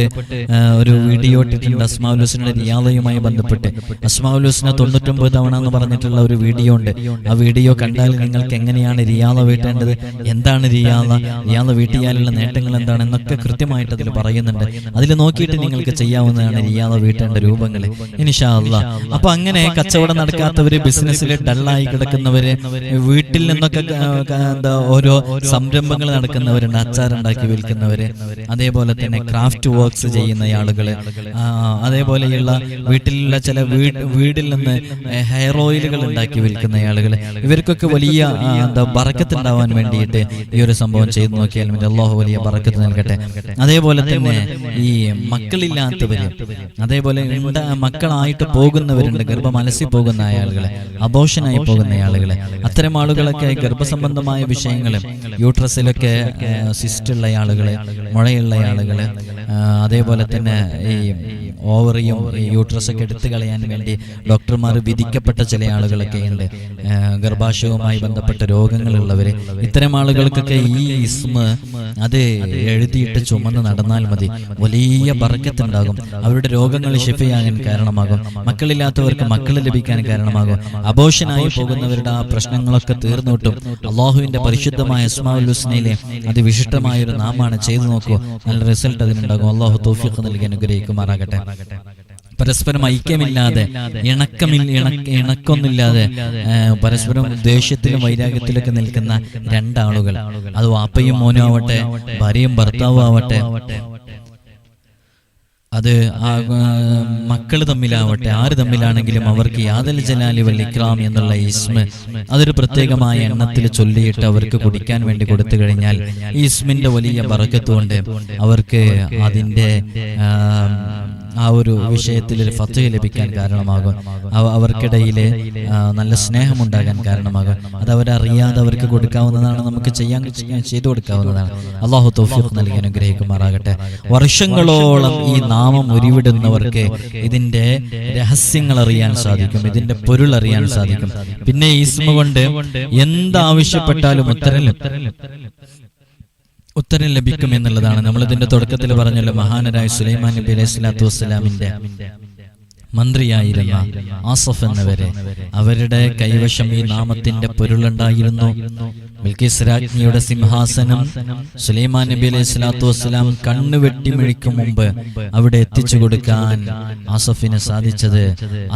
ഒരു വീഡിയോ ഇട്ടിട്ടുണ്ട്. അസ്മാവുലുസിന്റെ റിയാലയുമായി ബന്ധപ്പെട്ട്. അസ്മാവുലുസിനെ തൊണ്ണൂറ്റൊമ്പത് തവണ എന്ന് പറഞ്ഞിട്ടുള്ള ഒരു വീഡിയോ ഉണ്ട്. ആ വീഡിയോ കണ്ടാൽ നിങ്ങൾക്ക് എങ്ങനെയാണ് റിയാദ വീട്ടേണ്ടത്? എന്താണ് റിയാല റിയാല വീട്ടിയാലുള്ള നേട്ടങ്ങൾ എന്താണ്? എന്നൊക്കെ കൃത്യമായിട്ട് അതിൽ പറയുന്നുണ്ട്. അതിൽ നോക്കിയിട്ട് നിങ്ങൾക്ക് ചെയ്യാവുന്നതാണ് റിയാദ വീട്ടേണ്ട രൂപങ്ങൾ ഇനിഷാ അല്ലാ അപ്പൊ അങ്ങനെ കച്ചവടം നടക്കാത്തവര് ബിസിനസ്സിൽ ഡള്ളായി കിടക്കുന്നവര് വീട്ടിൽ നിന്നൊക്കെ എന്താ ഓരോ സംരംഭങ്ങൾ നടക്കുന്നവരുണ്ട് അച്ചാറുണ്ടാക്കി വിൽക്കുന്നവര്. അതേപോലെ തന്നെ ക്രാഫ്റ്റ് വർക്ക്സ് ചെയ്യുന്ന ആളുകൾ. അതേപോലെയുള്ള വീട്ടിലുള്ള ചില വീട് വീടിൽ നിന്ന് ഹെയർ ഓയിലുകൾ ഉണ്ടാക്കി വിൽക്കുന്ന ആളുകൾ ഇവർക്കൊക്കെ വലിയ എന്താ ഉണ്ടാവാൻ വേണ്ടിയിട്ട് ഈ ഒരു സംഭവം ചെയ്തു നോക്കിയാൽ മതി. അള്ളാഹു വലിയ ബറക്കത്ത് നൽകട്ടെ. അതേപോലെ തന്നെ ഈ മക്കളില്ലാത്തവര് അതേപോലെ മക്കളായിട്ട് പോകുന്നവരുണ്ട്? ഗർഭം അലസി പോകുന്ന ആളുകൾ അബോഷനായി പോകുന്ന ആളുകൾ അത്തരം ആളുകളൊക്കെ ഗർഭസംബന്ധമായ വിഷയങ്ങൾ യൂട്രസിലൊക്കെ സിസ്റ്റുള്ള ആളുകൾ മുഴയുള്ള ആളുകൾ ആ, അതേപോലെ തന്നെ ഈ ഓവറിയും യൂട്രസ് ഒക്കെ എടുത്തു കളയാൻ വേണ്ടി ഡോക്ടർമാർ വിധിക്കപ്പെട്ട ചില ആളുകളൊക്കെ ഉണ്ട്. ഗർഭാശയവുമായി ബന്ധപ്പെട്ട രോഗങ്ങളുള്ളവര് ഇത്തരം ആളുകൾക്കൊക്കെ ഈ ഇസ്മ അത് എഴുതിയിട്ട് ചുമന്ന് നടന്നാൽ മതി. വലിയ പറക്കത്തുണ്ടാകും അവരുടെ രോഗങ്ങൾ ഷിഫയാകാൻ കാരണമാകും. മക്കളില്ലാത്തവർക്ക് മക്കൾ ലഭിക്കാൻ കാരണമാകും. അബോഷനായി പോകുന്നവരുടെ ആ പ്രശ്നങ്ങളൊക്കെ തീർന്നിട്ടും. അള്ളാഹുവിന്റെ പരിശുദ്ധമായ ഇസ്മാഉൽ ഹുസ്നയിലെ അതിവിശിഷ്ടമായ ഒരു നാമാണ്. ചെയ്തു നോക്കൂ. നല്ല റിസൾട്ട് അതിനുണ്ടാകും അള്ളാഹു തോഫിക്ക് നൽകി അനുഗ്രഹിക്കുമാറാകട്ടെ. പരസ്പരം ഐക്യമില്ലാതെ ഇണക്കമിൽ ഇണക്ക ഇണക്കൊന്നില്ലാതെ പരസ്പരം ദേഷ്യത്തിലും വൈരാഗ്യത്തിലൊക്കെ നിൽക്കുന്ന രണ്ടാളുകൾ. അത് വാപ്പയും മോനും ആവട്ടെ ഭാര്യയും ഭർത്താവും ആവട്ടെ അത് മക്കൾ തമ്മിലാവട്ടെ ആര് തമ്മിലാണെങ്കിലും അവർക്ക് യാദൽ ജലാലി വൽ എന്നുള്ള ഇസ്മ അതൊരു പ്രത്യേകമായ എണ്ണത്തിൽ ചൊല്ലിയിട്ട് അവർക്ക് കുടിക്കാൻ വേണ്ടി കൊടുത്തു കഴിഞ്ഞാൽ ഈ ഇസ്മിന്റെ വലിയ ബറക്കത്ത് കൊണ്ട് അവർക്ക് അതിന്റെ ആ, ഒരു വിഷയത്തിൽ ഒരു ഫത്ത് ലഭിക്കാൻ കാരണമാകും. അവർക്കിടയിലെ നല്ല സ്നേഹമുണ്ടാകാൻ കാരണമാകും. അത് അവരറിയാതെ അവർക്ക് കൊടുക്കാവുന്നതാണ് നമുക്ക് ചെയ്യാൻ ചെയ്തു കൊടുക്കാവുന്നതാണ്. അള്ളാഹു തൗഫീഖ് നൽകി അനുഗ്രഹിക്കുമാറാകട്ടെ. വർഷങ്ങളോളം ഈ നാമം ഉരുവിടുന്നവർക്ക് ഇതിന്റെ രഹസ്യങ്ങൾ അറിയാൻ സാധിക്കും. ഇതിന്റെ പൊരുൾ അറിയാൻ സാധിക്കും. പിന്നെ ഈ ഇസ്മ കൊണ്ട് എന്താവശ്യപ്പെട്ടാലും ഉത്തരം ഉത്തരം ലഭിക്കും എന്നുള്ളതാണ്. നമ്മൾ ഇതിന്റെ തുടക്കത്തിൽ പറഞ്ഞല്ലോ മഹാനരായ സുലൈമാൻ നബി അലൈഹി സ്വലാത്തു വസ്സലാമിന്റെ മന്ത്രിയായിരുന്ന ആസഫ് എന്നവരെ. അവരുടെ കൈവശം ഈ നാമത്തിന്റെ പൊരുളുണ്ടായിരുന്നു. ബിൽക്കിസ് രാജ്ഞിയുടെ സിംഹാസനം സുലൈമാൻ നബി അലൈഹി സ്വലാത്തു വസ്സലാം കണ്ണു വെട്ടിമിഴിക്കും മുമ്പ് അവിടെ എത്തിച്ചു കൊടുക്കാൻ ആസഫിന് സാധിച്ചത്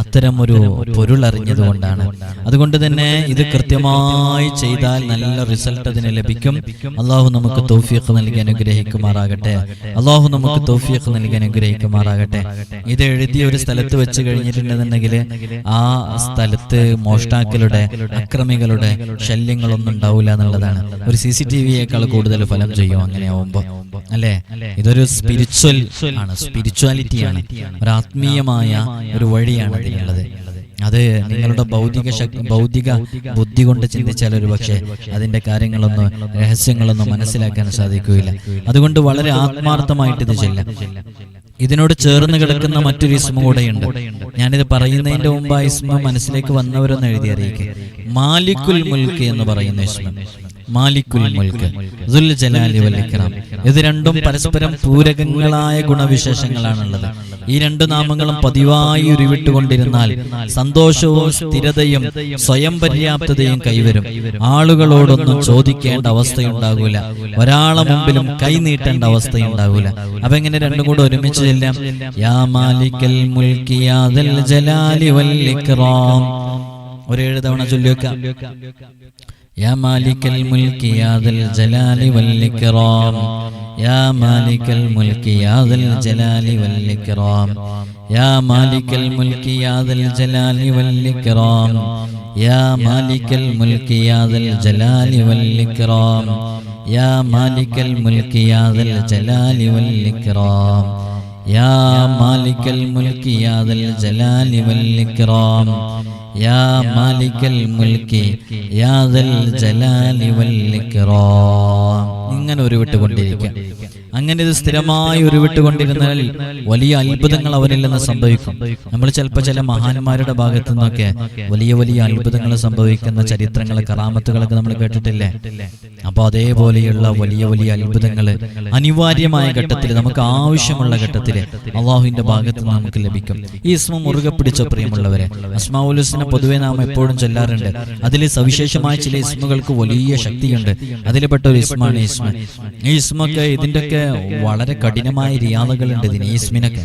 അത്തരം ഒരു പൊരുൾ അറിഞ്ഞതുകൊണ്ടാണ് അതുകൊണ്ട് തന്നെ ഇത് കൃത്യമായി ചെയ്താൽ നല്ല റിസൾട്ട് അതിന് ലഭിക്കും. അള്ളാഹു നമുക്ക് തൗഫീഖ് നൽകി അനുഗ്രഹിക്കുമാറാകട്ടെ. അള്ളാഹു നമുക്ക് തൗഫീഖ് നൽകി അനുഗ്രഹിക്കുമാറാകട്ടെ. ഇത് എഴുതി ഒരു സ്ഥലത്ത് വെച്ച് കഴിഞ്ഞിട്ടുണ്ടെന്നുണ്ടെങ്കിൽ ആ സ്ഥലത്ത് മോഷ്ടാക്കളുടെ അക്രമികളുടെ ശല്യങ്ങളൊന്നും ഉണ്ടാവില്ല എന്നുള്ളതാണ്. ഒരു സി സി ടി വിയേക്കാൾ കൂടുതൽ ഫലം ചെയ്യും അങ്ങനെ ആവുമ്പോ. അല്ലേ? ഇതൊരു സ്പിരിച്വൽ ആണ്. സ്പിരിച്വാലിറ്റിയാണ് ഒരു ആത്മീയമായ ഒരു വഴിയാണ് ഇതിനുള്ളത് അത് നിങ്ങളുടെ ഭൗതിക ഭൗതിക ബുദ്ധി കൊണ്ട് ചിന്തിച്ചാൽ ഒരു പക്ഷേ അതിന്റെ കാര്യങ്ങളൊന്നും രഹസ്യങ്ങളൊന്നും മനസ്സിലാക്കാൻ സാധിക്കുകയില്ല അതുകൊണ്ട് വളരെ ആത്മാർത്ഥമായിട്ട് ഇത് ചെല്ലാം. ഇതിനോട് ചേർന്ന് കിടക്കുന്ന മറ്റൊരു ഇസ്മ കൂടെയുണ്ട്. ഞാനിത് പറയുന്നതിന്റെ മുമ്പ് ആ ഇസ്മ മനസ്സിലേക്ക് വന്നവരൊന്ന് എഴുതി അറിയിക്കുക മാലിക്കുൽ മുൽക്ക് എന്ന് പറയുന്ന ഇസ്മ. മാലിക്കുൽ മുൽക്ക്. ഇത് രണ്ടും പരസ്പരം പൂരകങ്ങളായ ഗുണവിശേഷങ്ങളാണുള്ളത്. ഈ രണ്ട് നാമങ്ങളും പതിവായി ഉരുവിട്ടുകൊണ്ടിരുന്നാൽ സന്തോഷവും സ്ഥിരതയും സ്വയം പര്യാപ്തതയും കൈവരും. ആളുകളോടൊന്നും ചോദിക്കേണ്ട അവസ്ഥയുണ്ടാകൂല. ഒരാളെ മുമ്പിലും കൈനീട്ടേണ്ട അവസ്ഥയുണ്ടാകൂല. അപ്പൊ എങ്ങനെ രണ്ടും കൂടെ ഒരുമിച്ച് ചെല്ലാം? യാ മാലിക്കൽ ജലാലി വൽ ഇക്റാം ഒരു ഏഴ് തവണ ചൊല്ലി വെക്കാം يا مالك الملك يا ذا الجلال والإكرام. يا مالك الملك يا ذا الجلال والإكرام. يا مالك الملك يا ذا الجلال والإكرام. يا مالك الملك يا ذا الجلال والإكرام. يا مالك الملك يا ذا الجلال والإكرام. يا مالك الملك يا ذا الجلال والإكرام يا مالك الملك يا ذا الجلال والإكرام ഇങ്ങനെ ഉരുവിട്ടുകൊണ്ടിരിക്കുക അങ്ങനെ ഇത് സ്ഥിരമായി ഉരുവിട്ടുകൊണ്ടിരുന്നാൽ വലിയ അത്ഭുതങ്ങൾ അവരിൽ നിന്ന് സംഭവിക്കും നമ്മൾ ചിലപ്പോൾ ചില മഹാന്മാരുടെ ഭാഗത്തു നിന്നൊക്കെ വലിയ വലിയ അത്ഭുതങ്ങൾ സംഭവിക്കുന്ന ചരിത്രങ്ങൾ കറാമത്തുകളൊക്കെ നമ്മൾ കേട്ടിട്ടില്ലേ അപ്പൊ അതേപോലെയുള്ള വലിയ വലിയ അത്ഭുതങ്ങൾ അനിവാര്യമായ ഘട്ടത്തിൽ നമുക്ക് ആവശ്യമുള്ള ഘട്ടത്തിൽ അള്ളാഹുവിന്റെ ഭാഗത്ത് നമുക്ക് ലഭിക്കും. ഈ ഇസ്മ മുറുകെ പിടിച്ച പ്രിയമുള്ളവരെ അസ്മാവുലുസിനെ പൊതുവെ നാം എപ്പോഴും ചെല്ലാറുണ്ട്. അതിൽ സവിശേഷമായ ചില ഇസ്മുകൾക്ക് വലിയ ശക്തിയുണ്ട്. അതിൽപ്പെട്ട ഒരു ഇസ്മാണ് ഈ ഇസ്മ. ഈ ഇസ്മൊക്കെ ഇതിന്റെയൊക്കെ വളരെ കഠിനമായ റിയാദകളുണ്ട് ഇതിന് ഈ ഇസ്മിനൊക്കെ.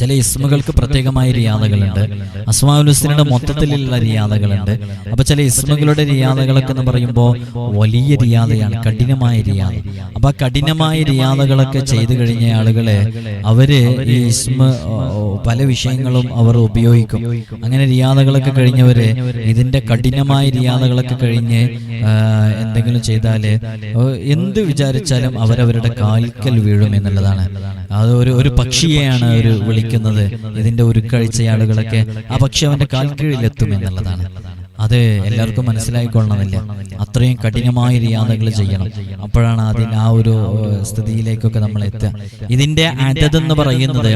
ചില ഇസ്മുകൾക്ക് പ്രത്യേകമായ റിയാദകളുണ്ട്. അസ്മാവുലുസിനുടെ മൊത്തത്തിലുള്ള റിയാദകളുണ്ട്. അപ്പൊ ചില ഇസ്മുകളുടെ റിയാദകളൊക്കെ എന്ന് പറയുമ്പോൾ വലിയ റിയാദയാണ് കഠിനമായ റിയാദ. അപ്പൊ കഠിനമായ റിയാദകളൊക്കെ ചെയ്തു കഴിഞ്ഞ ആളുകളെ അവർ ഈ ഇസ്മ പല വിഷയങ്ങളും അവർ ഉപയോഗിക്കും. അങ്ങനെ റിയാദകളൊക്കെ കഴിഞ്ഞവര് ഇതിന്റെ കഠിനമായ റിയാദകളൊക്കെ കഴിഞ്ഞ് എന്തെങ്കിലും ചെയ്താൽ എന്ത് വിചാരിച്ചാലും അവരവരുടെ കാൽക്കൽ വീഴും എന്നുള്ളതാണ്. അത് ഒരു ഒരു പക്ഷിയെയാണ് ഒരു വിളിക്കുന്നത്. ഇതിന്റെ ഉരുക്കഴിച്ച ആളുകളൊക്കെ ആ പക്ഷെ അവന്റെ കാൽക്കീഴിലെത്തും എന്നുള്ളതാണ്. അത് എല്ലാവർക്കും മനസ്സിലായിക്കൊള്ളണമെന്നില്ല അത്രയും കഠിനമായ റിയാദകൾ ചെയ്യണം. അപ്പോഴാണ് അതിന് ആ ഒരു സ്ഥിതിയിലേക്കൊക്കെ നമ്മൾ എത്തുക. ഇതിന്റെ അതത് എന്ന് പറയുന്നത്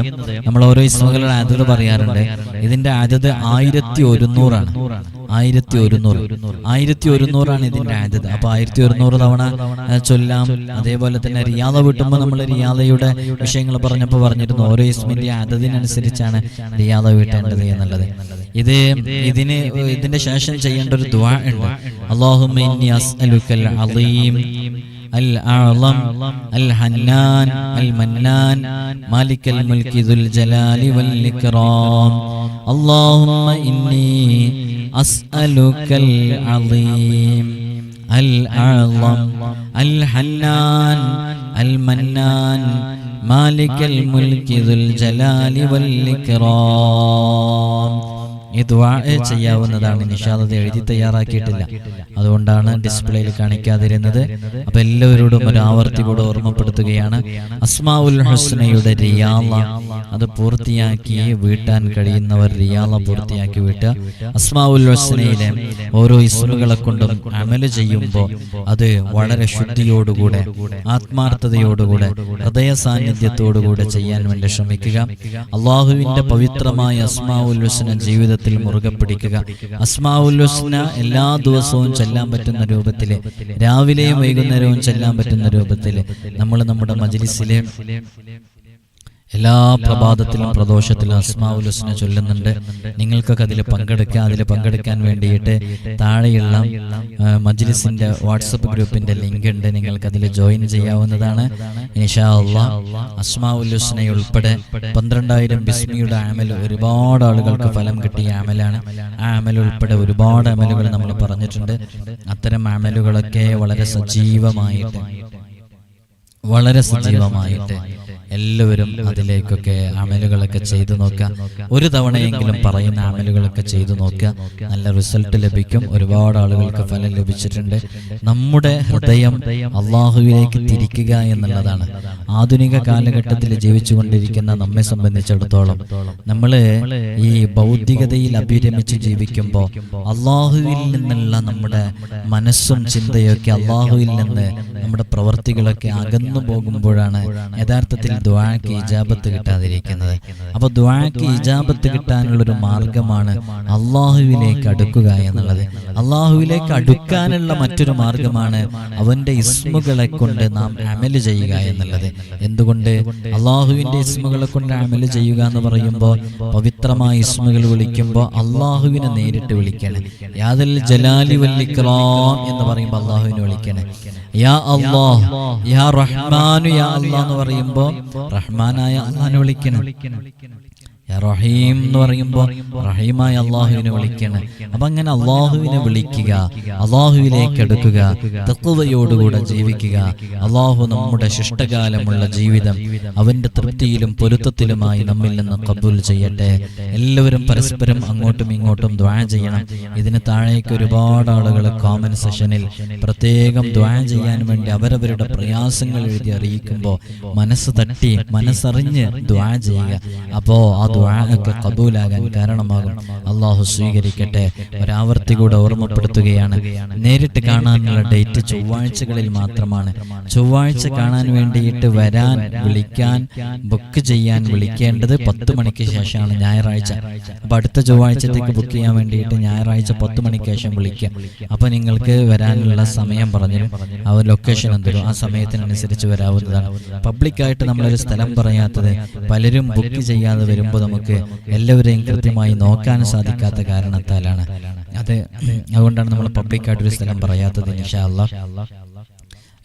നമ്മൾ ഓരോ ഇസ്മകളുടെ അതത് പറയാറുണ്ട്. ഇതിന്റെ അതത് ആയിരത്തി ഒരുന്നൂറാണ്. ആയിരത്തി ഒരുന്നൂറ്. ആയിരത്തി ഒരുന്നൂറാണ് ഇതിന്റെ അതത് അപ്പൊ ആയിരത്തി ഒരുന്നൂറ് തവണ ചൊല്ലാം. അതേപോലെ തന്നെ റിയാദ വിട്ടുമ്പോൾ നമ്മൾ റിയാദയുടെ വിഷയങ്ങൾ പറഞ്ഞപ്പോൾ പറഞ്ഞിരുന്നു ഓരോ ഇസ്മിന്റെ അതതിനനുസരിച്ചാണ് റിയാദ വീട്ടേണ്ടത് എന്നുള്ളത്. ഇത് ഇതിന് ഇതിന്റെ ശേഷം ചെയ്യേണ്ട ഒരു ദുആ ഉണ്ട് അല്ലാഹുമ്മ ഇന്നി അസ്അലുക്കൽ അളീം الأعظم الحنان المنان مالك الملك ذو الجلال والإكرام اللهم إني أسألك العظيم الأعظم الحنان المنان مالك الملك ذو الجلال والإكرام ഈ ദ്വാ ചെയ്യാവുന്നതാണ്. നിഷാദത് എഴുതി തയ്യാറാക്കിയിട്ടില്ല. അതുകൊണ്ടാണ് ഡിസ്പ്ലേയിൽ കാണിക്കാതിരുന്നത്. അപ്പൊ എല്ലാവരോടും ഒരു ആവർത്തി കൂടെ ഓർമ്മപ്പെടുത്തുകയാണ്. അസ്മാഉൽ ഹുസ്നയുടെ റിയാല അത് പൂർത്തിയാക്കി വീട്ടാൻ കഴിയുന്നവർ റിയാല പൂർത്തിയാക്കി വീട്ടുക അസ്മാഉൽ ഹുസ്നയിലെ ഓരോ ഇസ്മുകളെ കൊണ്ടും അമൽ ചെയ്യുമ്പോൾ അത് വളരെ ശുദ്ധിയോടുകൂടെ ആത്മാർത്ഥതയോടുകൂടെ ഹൃദയ സാന്നിധ്യത്തോടുകൂടെ ചെയ്യാൻ വേണ്ടി ശ്രമിക്കുക. അള്ളാഹുവിന്റെ പവിത്രമായ അസ്മാഉൽ ഹുസ്ന ജീവിതത്തിൽ മുറുകെ പിടിക്കുക. അസ്മാഉൽ ഹുസ്ന എല്ലാ ദിവസവും ചെല്ലാൻ പറ്റുന്ന രൂപത്തിൽ രാവിലെയും വൈകുന്നേരവും ചെല്ലാൻ പറ്റുന്ന രൂപത്തിൽ നമ്മൾ നമ്മുടെ മജ്ലിസിലെ എല്ലാ പ്രഭാതത്തിലും പ്രദോഷത്തിലും അസ്മാവുൽ ഹുസ്ന ചൊല്ലുന്നുണ്ട്. നിങ്ങൾക്കൊക്കെ അതിൽ പങ്കെടുക്കുക അതിൽ പങ്കെടുക്കാൻ വേണ്ടിയിട്ട് താഴെയുള്ള മജ്ലിസിന്റെ വാട്സപ്പ് ഗ്രൂപ്പിന്റെ ലിങ്ക് ഉണ്ട് നിങ്ങൾക്ക് അതിൽ ജോയിൻ ചെയ്യാവുന്നതാണ്. ഇൻഷാ അള്ളാ അസ്മാവുൽ ഹുസ്ന ഉൾപ്പെടെ പന്ത്രണ്ടായിരം ബിസ്മിയുടെ ആമൽ ഒരുപാട് ആളുകൾക്ക് ഫലം കിട്ടിയ ആമലാണ് ആ ആമൽ ഉൾപ്പെടെ ഒരുപാട് അമലുകൾ നമ്മൾ പറഞ്ഞിട്ടുണ്ട്. അത്തരം ആമലുകളൊക്കെ വളരെ സജീവമായിട്ട് വളരെ സജീവമായിട്ട് എല്ലാവരും അതിലേക്കൊക്കെ അമലുകളൊക്കെ ചെയ്തു നോക്കുക. ഒരു തവണയെങ്കിലും പറയുന്ന അമലുകളൊക്കെ ചെയ്തു നോക്കുക. നല്ല റിസൾട്ട് ലഭിക്കും. ഒരുപാട് ആളുകൾക്ക് ഫലം ലഭിച്ചിട്ടുണ്ട്. നമ്മുടെ ഹൃദയം അള്ളാഹുവിലേക്ക് തിരിക്കുക എന്നുള്ളതാണ്. ആധുനിക കാലഘട്ടത്തിൽ ജീവിച്ചുകൊണ്ടിരിക്കുന്ന നമ്മെ സംബന്ധിച്ചിടത്തോളം നമ്മൾ ഈ ഭൗതികതയിൽ അഭിരമിച്ച് ജീവിക്കുമ്പോൾ അള്ളാഹുവിൽ നിന്നുള്ള നമ്മുടെ മനസ്സും ചിന്തയൊക്കെ അള്ളാഹുവിൽ നിന്ന് നമ്മുടെ പ്രവൃത്തികളൊക്കെ അകന്നു പോകുമ്പോഴാണ് യഥാർത്ഥത്തിൽ ദ്വാക്ക് ഇജാബത്ത് കിട്ടാതിരിക്കുന്നത്. അപ്പൊ ദ്വാക്ക് ഇജാബത്ത് കിട്ടാനുള്ള ഒരു മാർഗമാണ് അള്ളാഹുവിലേക്ക് അടുക്കുക എന്നുള്ളത്. അള്ളാഹുവിലേക്ക് അടുക്കാനുള്ള മറ്റൊരു മാർഗമാണ് അവന്റെ ഇസ്മുകളെ കൊണ്ട് നാം അമൽ ചെയ്യുക എന്നുള്ളത്. എന്തുകൊണ്ട്? അള്ളാഹുവിന്റെ ഇസ്മുകളെ കൊണ്ട് അമൽ ചെയ്യുക എന്ന് പറയുമ്പോൾ പവിത്രമായ ഇസ്മുകൾ വിളിക്കുമ്പോൾ അള്ളാഹുവിനെ നേരിട്ട് വിളിക്കണം. യാതിൽ ജലാലി വല്ലിക്രാം എന്ന് പറയുമ്പോൾ അള്ളാഹുവിനെ വിളിക്കണം. യാ അള്ളാഹ് യാ റഹ്മാനു യാ അള്ളാഹ് എന്ന് പറയുമ്പോൾ റഹ്മാനായ അള്ളഹാനെ വിളിക്കണം. റഹീം എന്ന് പറയുമ്പോൾ റഹീമായ അള്ളാഹുവിനെ വിളിക്കണം. അപ്പൊ അങ്ങനെ അള്ളാഹുവിനെ വിളിക്കുക അള്ളാഹുവിലേക്ക് എടുക്കുക തത്വതയോടുകൂടെ ജീവിക്കുക. അള്ളാഹു നമ്മുടെ ശിഷ്ടകാലമുള്ള ജീവിതം അവന്റെ തൃപ്തിയിലും പൊരുത്തത്തിലുമായി നമ്മിൽ നിന്ന് കബൂൽ ചെയ്യട്ടെ. എല്ലാവരും പരസ്പരം അങ്ങോട്ടും ഇങ്ങോട്ടും ദ്വാ ചെയ്യണം. ഇതിന് താഴേക്ക് ഒരുപാട് ആളുകൾ കോമന്റ് സെഷനിൽ പ്രത്യേകം ദ്വാ ചെയ്യാൻ വേണ്ടി അവരവരുടെ പ്രയാസങ്ങൾ എഴുതി അറിയിക്കുമ്പോൾ മനസ്സ് തട്ടി മനസ്സറിഞ്ഞ് ദ്വാ ചെയ്യുക. അപ്പോ ആ ദ്വാ ഒക്കെ കബൂലാകാൻ കാരണമാകും. അള്ളാഹു സ്വീകരിക്കട്ടെ. ഒരാവർത്തി കൂടെ ഓർമ്മപ്പെടുത്തുകയാണ്. നേരിട്ട് കാണാനുള്ള ഡേറ്റ് ചൊവ്വാഴ്ചകളിൽ മാത്രമാണ്. ചൊവ്വാഴ്ച കാണാൻ വേണ്ടിയിട്ട് വരാൻ വിളിക്കാൻ ബുക്ക് ചെയ്യാൻ വിളിക്കേണ്ടത് പത്ത് മണിക്ക് ശേഷമാണ് ഞായറാഴ്ച. അപ്പൊ അടുത്ത ചൊവ്വാഴ്ചത്തേക്ക് ബുക്ക് ചെയ്യാൻ വേണ്ടിയിട്ട് ഞായറാഴ്ച പത്ത് മണിക്ക് ശേഷം വിളിക്കുക. അപ്പൊ നിങ്ങൾക്ക് വരാനുള്ള സമയം പറഞ്ഞു ആ ലൊക്കേഷൻ എന്തരും ആ സമയത്തിനനുസരിച്ച് വരാവുന്നതാണ്. പബ്ലിക്കായിട്ട് നമ്മളൊരു സ്ഥലം പറയാത്തത് പലരും ബുക്ക് ചെയ്യാതെ വരുമ്പോൾ നമുക്ക് എല്ലാവരെയും കൃത്യമായി നോക്കാൻ സാധിക്കാത്ത കാരണത്താലാണ്. അത് അതുകൊണ്ടാണ് നമ്മൾ പബ്ലിക്കായിട്ട് ഒരു സ്ഥലം പറയാത്തത് ഇൻഷാ അല്ലാ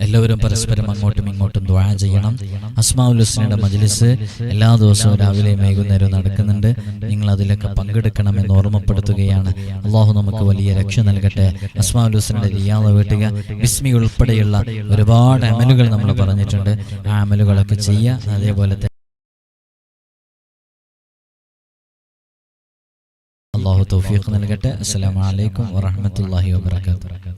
എല്ലാവരും പരസ്പരം അങ്ങോട്ടും ഇങ്ങോട്ടും ദ്വാ ചെയ്യണം. അസ്മാഉൽ ഹുസ്നയുടെ മജ്ലിസ് എല്ലാ ദിവസവും രാവിലെയും വൈകുന്നേരവും നടക്കുന്നുണ്ട്. നിങ്ങൾ അതിലൊക്കെ പങ്കെടുക്കണമെന്ന് ഓർമ്മപ്പെടുത്തുകയാണ്. അള്ളാഹു നമുക്ക് വലിയ രക്ഷ നൽകട്ടെ. അസ്മാഉൽ ഹുസ്നയുടെ റിയാദ വീട്ടുക. ബിസ്മി ഉൾപ്പെടെയുള്ള ഒരുപാട് അമലുകൾ നമ്മൾ പറഞ്ഞിട്ടുണ്ട്. ആ അമലുകളൊക്കെ ചെയ്യുക. അതേപോലെ തന്നെ തൗഫീഖ് നൽകട്ടെ. അസ്സലാമു അലൈക്കും വറഹ്മത്തുള്ളാഹി വബറകാതുഹു.